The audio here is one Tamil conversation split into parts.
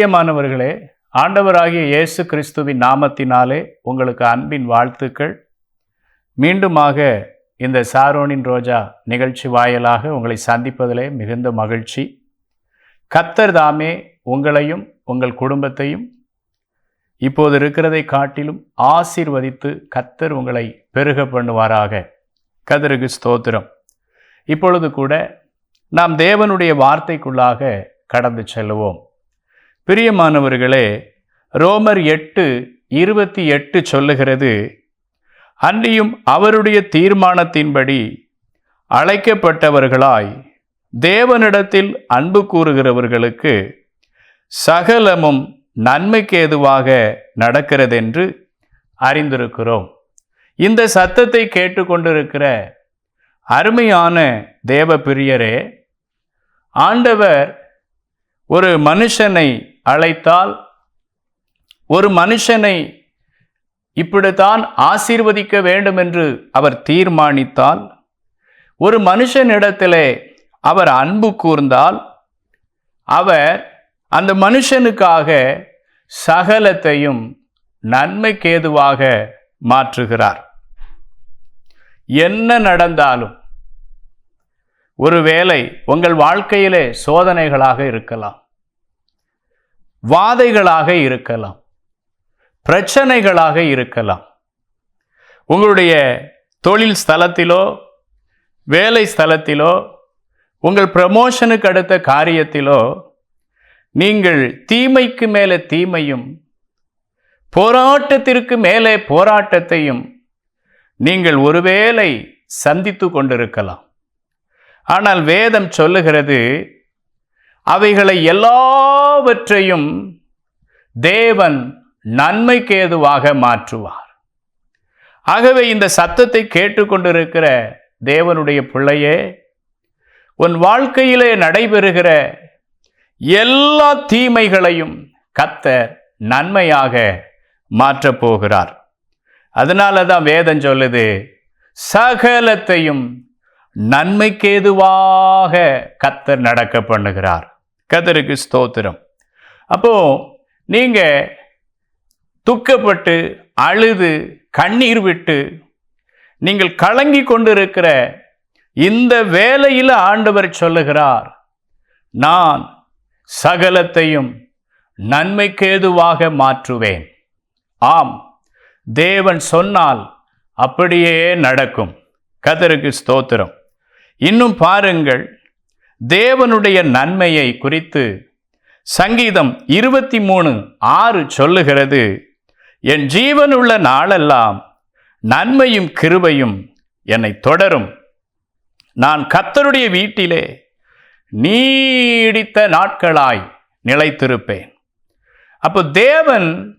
பிரியமானவர்களே ஆண்டவராகிய இயேசு கிறிஸ்துவின் நாமத்தினாலே உங்களுக்கு அன்பின் வாழ்த்துக்கள். மீண்டுமாக இந்த சாரோனின் ரோஜா நிகழ்ச்சி வாயிலாக உங்களை சந்திப்பதிலே மிகுந்த மகிழ்ச்சி. கத்தர் தாமே உங்களையும் உங்கள் குடும்பத்தையும் இப்போது இருக்கிறதை காட்டிலும் ஆசீர்வதித்து கத்தர் உங்களை பெருக பண்ணுவாராக. கதருக்கு ஸ்தோத்திரம். இப்பொழுது கூட நாம் தேவனுடைய வார்த்தைக்குள்ளாக கடந்து செல்லுவோம். பிரியமானவர்களே ரோமர் எட்டு இருபத்தி எட்டு சொல்லுகிறது அன்றியும் அவருடைய தீர்மானத்தின்படி அழைக்கப்பட்டவர்களாய் தேவனிடத்தில் அன்பு கூறுகிறவர்களுக்கு சகலமும் நன்மைக்கு ஏதுவாக நடக்கிறதென்று அறிந்திருக்கிறோம். இந்த சத்தத்தை கேட்டுக்கொண்டிருக்கிற அருமையான தேவ பிரியரே ஆண்டவர் ஒரு மனுஷனை அழைத்தால் ஒரு மனுஷனை இப்படித்தான் ஆசீர்வதிக்க வேண்டும் என்று அவர் தீர்மானித்தால் ஒரு மனுஷனிடத்திலே அவர் அன்பு கூர்ந்தால் அவர் அந்த மனுஷனுக்காக சகலத்தையும் நன்மைக்கேதுவாக மாற்றுகிறார். என்ன நடந்தாலும் ஒருவேளை உங்கள் வாழ்க்கையிலே சோதனைகளாக இருக்கலாம். வாதைகளாக இருக்கலாம். பிரச்சனைகளாக இருக்கலாம். உங்களுடைய தொழில் ஸ்தலத்திலோ வேலை ஸ்தலத்திலோ உங்கள் ப்ரமோஷனுக்கு அடுத்த காரியத்திலோ நீங்கள் தீமைக்கு மேலே தீமையும் போராட்டத்திற்கு மேலே போராட்டத்தையும் நீங்கள் ஒருவேளை சந்தித்து கொண்டிருக்கலாம். ஆனால் வேதம் சொல்லுகிறது அவைகளை எல்லாவற்றையும் தேவன் நன்மைக்கு ஏதுவாக மாற்றுவார். ஆகவே இந்த சத்தத்தை கேட்டுக்கொண்டிருக்கிற தேவனுடைய பிள்ளையே உன் வாழ்க்கையிலே நடைபெறுகிற எல்லா தீமைகளையும் கத்தர் நன்மையாக மாற்றப் போகிறார். அதனால தான் வேதம் சொல்லுது சகலத்தையும் நன்மைக்கேதுவாக கத்தர் நடக்க பண்ணுகிறார். கத்தருக்கு ஸ்தோத்திரம். அப்போ நீங்க துக்கப்பட்டு அழுது கண்ணீர் விட்டு நீங்கள் கலங்கி கொண்டிருக்கிற இந்த வேலையில் ஆண்டவர் சொல்லுகிறார் நான் சகலத்தையும் நன்மைக்கேதுவாக மாற்றுவேன். ஆம் தேவன் சொன்னால் அப்படியே நடக்கும். கதருக்கு ஸ்தோத்திரம். இன்னும் பாருங்கள் தேவனுடைய நன்மையை குறித்து சங்கீதம் இருபத்தி மூணு ஆறு சொல்லுகிறது. என் ஜீவனுள்ள நாளெல்லாம் நன்மையும் கிருபையும் என்னை தொடரும். நான் கத்தருடைய வீட்டிலே நீடித்த நாட்களாய் நிலைத்திருப்பேன். அப்போ தேவன்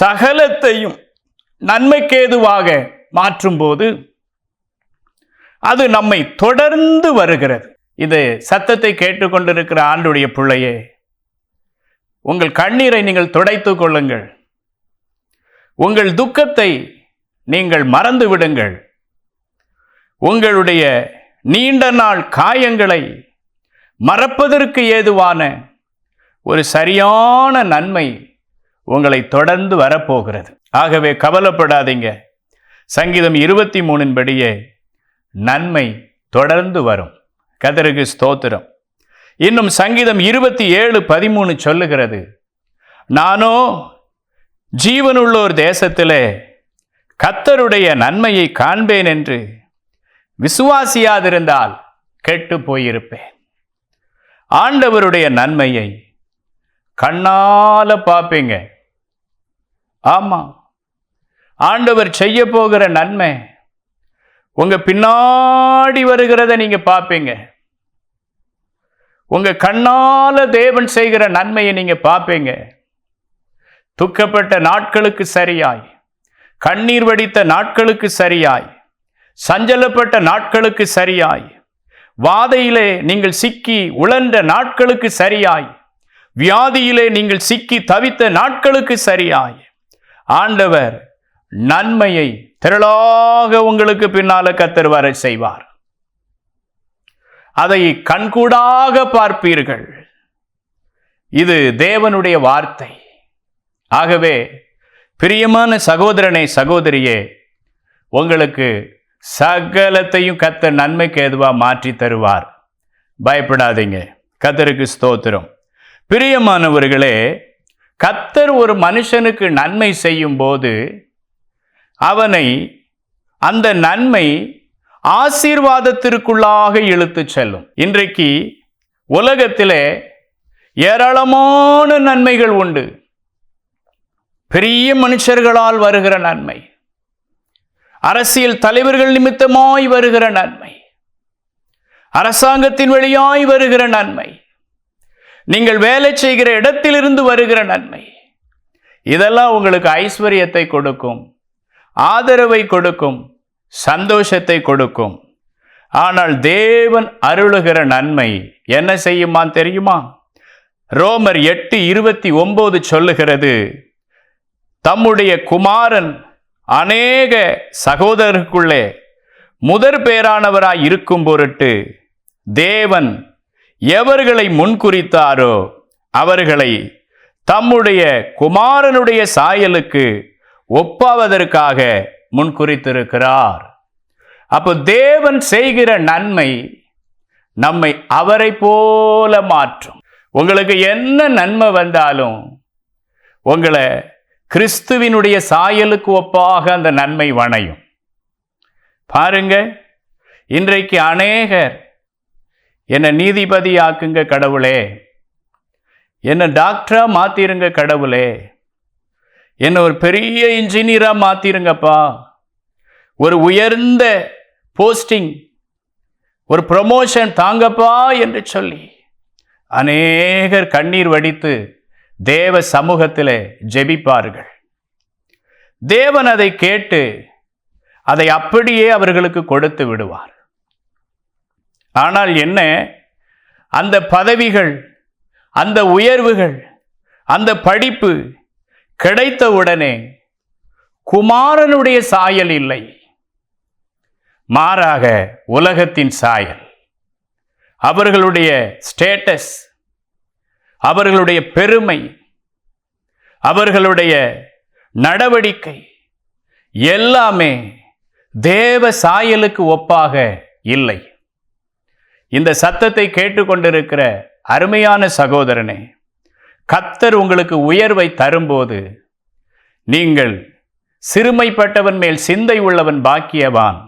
சகலத்தையும் நன்மைக்கேதுவாக மாற்றும்போது அது நம்மை தொடர்ந்து வருகிறது. இது சத்தத்தை கேட்டுக்கொண்டிருக்கிற ஆண்டுடைய பிள்ளையே உங்கள் கண்ணீரை நீங்கள் துடைத்து கொள்ளுங்கள். உங்கள் துக்கத்தை நீங்கள் மறந்து விடுங்கள். உங்களுடைய நீண்ட நாள் காயங்களை மறப்பதற்கு ஏதுவான ஒரு சரியான நன்மை உங்களை தொடர்ந்து வரப்போகிறது. ஆகவே கவலைப்படாதீங்க. சங்கீதம் இருபத்தி மூணின் படியே நன்மை தொடர்ந்து வரும். கதருக்கு ஸ்தோத்திரம். இன்னும் சங்கீதம் இருபத்தி ஏழு பதிமூணு சொல்லுகிறது. நானோ ஜீவனுள்ளோர் தேசத்திலே கத்தருடைய நன்மையை காண்பேன் என்று விசுவாசியாதிருந்தால் கெட்டு போயிருப்பேன். ஆண்டவருடைய நன்மையை கண்ணால பார்ப்பீங்க. ஆமாம் ஆண்டவர் செய்ய போகிற நன்மை உங்க பின்னாடி வருகிறத நீங்க பார்ப்பீங்க. உங்கள் கண்ணால் தேவன் செய்கிற நன்மையை நீங்கள் பார்ப்பீங்க. துக்கப்பட்ட நாட்களுக்கு சரியாய். கண்ணீர் வடித்த நாட்களுக்கு சரியாய். சஞ்சலப்பட்ட நாட்களுக்கு சரியாய். வாதையிலே நீங்கள் சிக்கி உழன்ற நாட்களுக்கு சரியாய். வியாதியிலே நீங்கள் சிக்கி தவித்த நாட்களுக்கு சரியாய். ஆண்டவர் நன்மையை திரளாக உங்களுக்கு பின்னால கத்தர் வர செய்வார். அதை கண்கூடாக பார்ப்பீர்கள். இது தேவனுடைய வார்த்தை. ஆகவே பிரியமான சகோதரனை சகோதரியே உங்களுக்கு சகலத்தையும் கத்த நன்மைக்கு எதுவாக மாற்றி தருவார். பயப்படாதீங்க. கத்தருக்கு ஸ்தோத்திரம். பிரியமானவர்களே கத்தர் ஒரு மனுஷனுக்கு நன்மை செய்யும் போது அவனை அந்த நன்மை ஆசீர்வாதத்திற்குள்ளாக இழுத்துச் செல்லும். இன்றைக்கு உலகத்திலே ஏராளமான நன்மைகள் உண்டு. பெரிய மனுஷர்களால் வருகிற நன்மை. அரசியல் தலைவர்கள் நிமித்தமாய் வருகிற நன்மை. அரசாங்கத்தின் வழியாய் வருகிற நன்மை. நீங்கள் வேலை செய்கிற இடத்திலிருந்து வருகிற நன்மை. இதெல்லாம் உங்களுக்கு ஐஸ்வர்யத்தை கொடுக்கும். ஆதரவை கொடுக்கும். சந்தோஷத்தை கொடுக்கும். ஆனால் தேவன் அருளுகிற நன்மை என்ன செய்யுமா தெரியுமா? ரோமர் எட்டு இருபத்தி ஒன்பது சொல்லுகிறது தம்முடைய குமாரன் அநேக சகோதரருக்குள்ளே முதற் பேரானவராய் இருக்கும் பொருட்டு தேவன் எவர்களை முன்குறித்தாரோ அவர்களை தம்முடைய குமாரனுடைய சாயலுக்கு ஒப்பாவதற்காக முன்குறித்திருக்கிறார். அப்போ தேவன் செய்கிற நன்மை நம்மை அவரை போல மாற்றும். உங்களுக்கு என்ன நன்மை வந்தாலும் உங்களை கிறிஸ்துவினுடைய சாயலுக்கு ஒப்பாக அந்த நன்மை வணையும். பாருங்க இன்றைக்கு அநேகர் என்னை நீதிபதி ஆக்குங்க கடவுளே. என்னை டாக்டரா மாத்திருங்க கடவுளே. என்னை ஒரு பெரிய இன்ஜினியராக மாற்றிருங்கப்பா ஒரு உயர்ந்த போஸ்டிங் ஒரு ப்ரமோஷன் தாங்கப்பா என்று சொல்லி அநேகர் கண்ணீர் வடித்து தேவ சமூகத்தில் ஜெபிப்பார்கள். தேவன் அதை கேட்டு அதை அப்படியே அவர்களுக்கு கொடுத்து விடுவார். ஆனால் என்ன? அந்த பதவிகள் அந்த உயர்வுகள் அந்த படிப்பு கிடைத்தவுடனே குமாரனுடைய சாயல் இல்லை. மாறாக உலகத்தின் சாயல். அவர்களுடைய ஸ்டேட்டஸ் அவர்களுடைய பெருமை அவர்களுடைய நடவடிக்கை எல்லாமே தேவ சாயலுக்கு ஒப்பாக இல்லை. இந்த சத்தத்தை கேட்டுக்கொண்டிருக்கிற அருமையான சகோதரனே கத்தர் உங்களுக்கு உயர்வை தரும்போது நீங்கள் சிறுமைப்பட்டவன் மேல் சிந்தை உள்ளவன் பாக்கியவான்.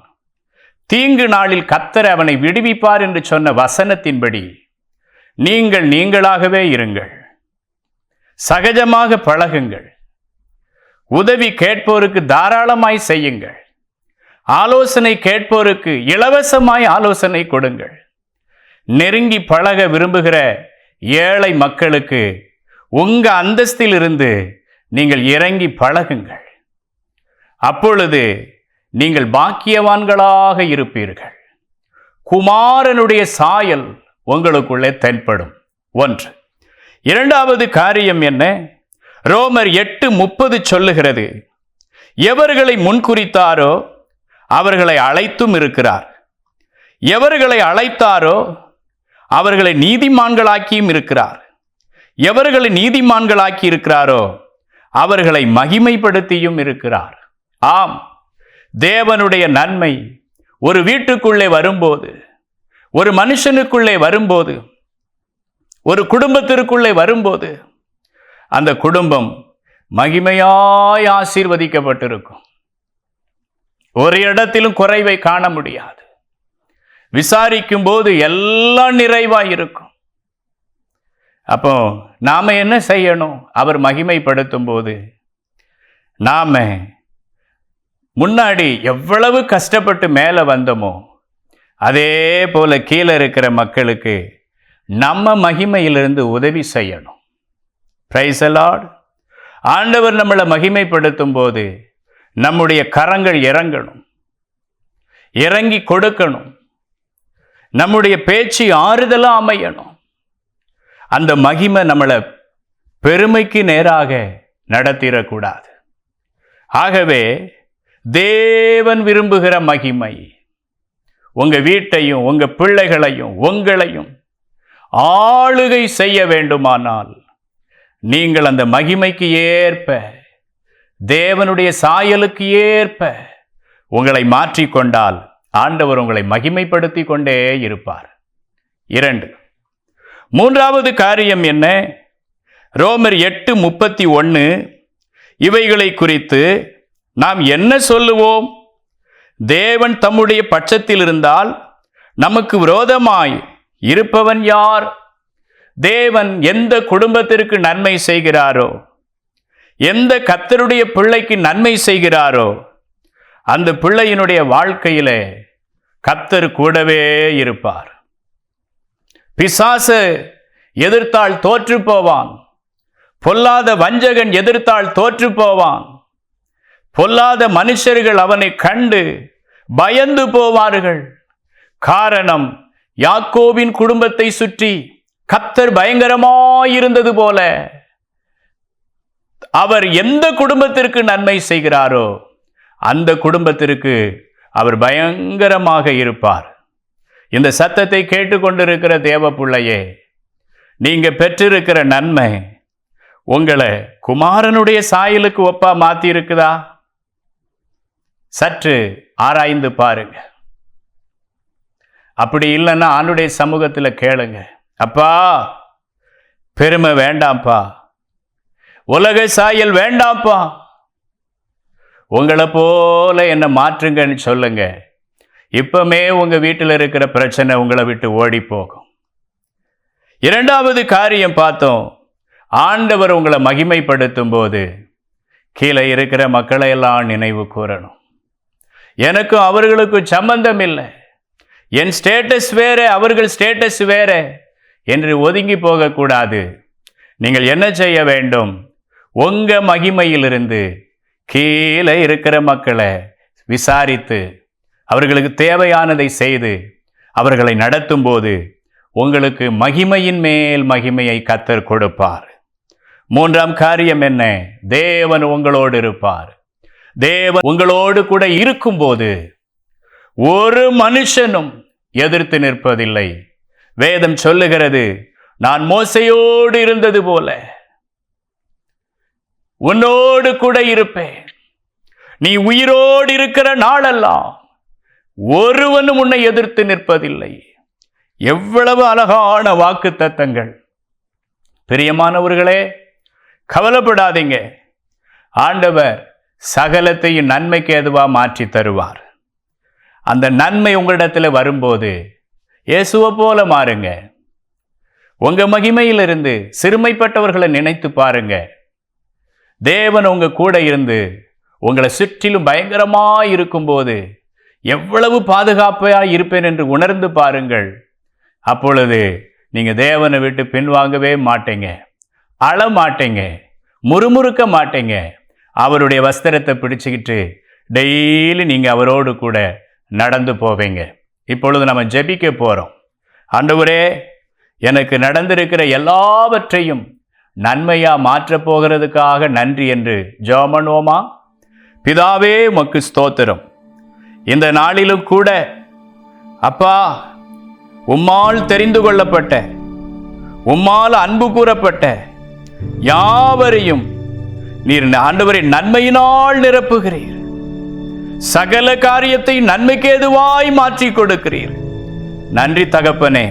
தீங்கு நாளில் கத்தர் அவனை விடுவிப்பார் என்று சொன்ன வசனத்தின்படி நீங்கள் நீங்களாகவே இருங்கள். சகஜமாக பழகுங்கள். உதவி கேட்போருக்கு தாராளமாய் செய்யுங்கள். ஆலோசனை கேட்போருக்கு இலவசமாய் ஆலோசனை கொடுங்கள். நெருங்கி பழக விரும்புகிற ஏழை மக்களுக்கு உங்கள் அந்தஸ்திலிருந்து நீங்கள் இறங்கி பழகுங்கள். அப்பொழுது நீங்கள் பாக்கியவான்களாக இருப்பீர்கள். குமாரனுடைய சாயல் உங்களுக்குள்ளே தென்படும். ஒன்று. இரண்டாவது காரியம் என்ன? ரோமர் எட்டு முப்பது சொல்லுகிறது. எவர்களை முன்குறித்தாரோ அவர்களை அழைத்தும் இருக்கிறார். எவர்களை அழைத்தாரோ அவர்களை நீதிமான்களாக்கியும் இருக்கிறார். எவர்களை நீதிமான்களாக்கி இருக்கிறாரோ அவர்களை மகிமைப்படுத்தியும் இருக்கிறார். ஆம் தேவனுடைய நன்மை ஒரு வீட்டுக்குள்ளே வரும்போது ஒரு மனுஷனுக்குள்ளே வரும்போது ஒரு குடும்பத்திற்குள்ளே வரும்போது அந்த குடும்பம் மகிமையாய் ஆசீர்வதிக்கப்பட்டிருக்கும். ஒரு இடத்திலும் குறைவை காண முடியாது. விசாரிக்கும் போது எல்லாம் நிறைவாய் இருக்கும் அப்போ நாம் என்ன செய்யணும்? அவர் மகிமைப்படுத்தும் போது நாம் முன்னாடி எவ்வளவு கஷ்டப்பட்டு மேலே வந்தோமோ அதே போல் கீழே இருக்கிற மக்களுக்கு நம்ம மகிமையிலிருந்து உதவி செய்யணும். பிரைசலாட் ஆண்டவர் நம்மளை மகிமைப்படுத்தும் போது நம்முடைய கரங்கள் இறங்கணும். இறங்கி கொடுக்கணும். நம்முடைய பேச்சு ஆறுதலாக அமையணும். அந்த மகிமை நம்மளை பெருமைக்கு நேராக நடத்திடக்கூடாது. ஆகவே தேவன் விரும்புகிற மகிமை உங்கள் வீட்டையும் உங்கள் பிள்ளைகளையும் உங்களையும் ஆளுகை செய்ய வேண்டுமானால் நீங்கள் அந்த மகிமைக்கு ஏற்ப தேவனுடைய சாயலுக்கு ஏற்ப உங்களை மாற்றிக்கொண்டால் ஆண்டவர் உங்களை மகிமைப்படுத்தி கொண்டே இருப்பார். இரண்டு மூன்றாவது காரியம் என்ன? ரோமர் எட்டு முப்பத்தி ஒன்று இவைகளை குறித்து நாம் என்ன சொல்லுவோம்? தேவன் தம்முடைய பட்சத்தில் இருந்தால் நமக்கு விரோதமாய் இருப்பவன் யார்? தேவன் எந்த குடும்பத்திற்கு நன்மை செய்கிறாரோ? எந்த கத்தருடைய பிள்ளைக்கு நன்மை செய்கிறாரோ? அந்த பிள்ளையினுடைய வாழ்க்கையிலே கத்தர் கூடவே இருப்பார். பிசாசு எதிர்த்தால் தோற்று போவான் பொல்லாத வஞ்சகன் எதிர்த்தால் தோற்று போவான் பொல்லாத மனுஷர்கள் அவனை கண்டு பயந்து போவார்கள். காரணம் யாக்கோவின் குடும்பத்தை சுற்றி கத்தர் பயங்கரமாயிருந்தது போல. அவர் எந்த குடும்பத்திற்கு நன்மை செய்கிறாரோ அந்த குடும்பத்திற்கு அவர் பயங்கரமாக இருப்பார். இந்த சத்தத்தை கேட்டுக்கொண்டிருக்கிற தேவ பிள்ளையே நீங்கள் பெற்றிருக்கிற நன்மை உங்களை குமாரனுடைய சாயலுக்கு ஒப்பா மாற்றியிருக்குதா இருக்குதா சற்று ஆராய்ந்து பாருங்க. அப்படி இல்லைன்னா ஆண்டுடைய சமூகத்தில் கேளுங்க. அப்பா பெருமை வேண்டாம்ப்பா. உலக சாயல் வேண்டாம்ப்பா. உங்களை போல என்ன மாற்றுங்கன்னு சொல்லுங்கள் இப்பமே உங்கள் வீட்டில் இருக்கிற பிரச்சனை உங்களை விட்டு ஓடி போகும். இரண்டாவது காரியம் பார்த்தோம். ஆண்டவர் உங்களை மகிமைப்படுத்தும் போது கீழே இருக்கிற மக்களை எல்லாம் நினைவு கூறணும். எனக்கும் அவர்களுக்கும் சம்பந்தம் இல்லை. என் ஸ்டேட்டஸ் வேறு அவர்கள் ஸ்டேட்டஸ் வேறு என்று ஒதுங்கி போகக்கூடாது. நீங்கள் என்ன செய்ய வேண்டும்? உங்கள் மகிமையிலிருந்து கீழே இருக்கிற மக்களை விசாரித்து அவர்களுக்கு தேவையானதை செய்து அவர்களை நடத்தும் போது உங்களுக்கு மகிமையின் மேல் மகிமையை கத்தர் கொடுப்பார். மூன்றாம் காரியம் என்ன? தேவன் உங்களோடு இருப்பார். தேவன் உங்களோடு கூட இருக்கும்போது ஒரு மனுஷனும் எதிர்த்து நிற்பதில்லை. வேதம் சொல்லுகிறது நான் மோசையோடு இருந்தது போல உன்னோடு கூட இருப்பேன். நீ உயிரோடு இருக்கிற நாளெல்லாம் ஒருவனும் உன்னை எதிர்த்து நிற்பதில்லை. எவ்வளவு அழகான வாக்கு தத்தங்கள். பிரியமானவர்களே கவலைப்படாதீங்க. ஆண்டவர் சகலத்தையும் நன்மைக்கு எதுவாக மாற்றி தருவார். அந்த நன்மை உங்களிடத்தில் வரும்போது இயேசுவை போல மாறுங்க. உங்கள் மகிமையிலிருந்து சிறுமைப்பட்டவர்களை நினைத்து பாருங்க. தேவன் உங்கள் கூட இருந்து உங்களை சுற்றிலும் பயங்கரமாக இருக்கும்போது எவ்வளவு பாதுகாப்பாக இருப்பேன் என்று உணர்ந்து பாருங்கள். அப்பொழுது நீங்கள் தேவனை விட்டு பின்வாங்கவே மாட்டீங்க. அழ மாட்டீங்க. முறுமுறுக்க மாட்டீங்க. அவருடைய வஸ்திரத்தை பிடிச்சிக்கிட்டு டெய்லி நீங்கள் அவரோடு கூட நடந்து போவீங்க. இப்பொழுது நம்ம ஜெபிக்க போகிறோம் ஆண்டவரே எனக்கு நடந்திருக்கிற எல்லாவற்றையும் நன்மையாக மாற்றப் போகிறதுக்காக நன்றி என்று ஜோமனோமா பிதாவே உமக்கு ஸ்தோத்திரம். இந்த நாளிலும் கூட அப்பா உம்மால் தெரிந்து கொள்ளப்பட்ட உம்மால் அன்பு கூறப்பட்ட யாவரையும் நீர் ஆண்டவரை நன்மையினால் நிரப்புகிறீர். சகல காரியத்தை நன்மைக்கு எதுவாய் மாற்றி கொடுக்கிறீர். நன்றி தகப்பனே.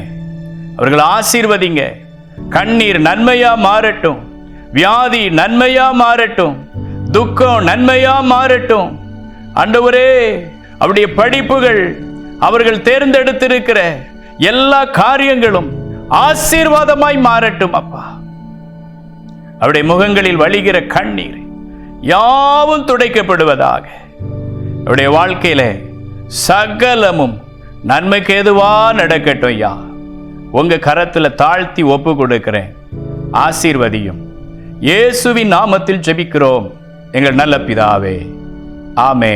அவர்கள் ஆசீர்வதிங்க. கண்ணீர் நன்மையா மாறட்டும். வியாதி நன்மையா மாறட்டும். துக்கம் நன்மையா மாறட்டும். அண்டவரே அவருடைய படிப்புகள் அவர்கள் தேர்ந்தெடுத்திருக்கிற எல்லா காரியங்களும் ஆசீர்வாதமாய் மாறட்டும் அப்பா. அவருடைய முகங்களில் வழிகிற கண்ணீர் யாவும் துடைக்கப்படுவதாக. அவருடைய வாழ்க்கையில சகலமும் நன்மைக்கு எதுவா நடக்கட்டும் ஐயா. உங்க கரத்துல தாழ்த்தி ஒப்பு கொடுக்கிறேன் ஆசீர்வதியும் இயேசுவின் நாமத்தில் ஜெபிக்கிறோம். எங்கள் நல்ல பிதாவே. ஆமே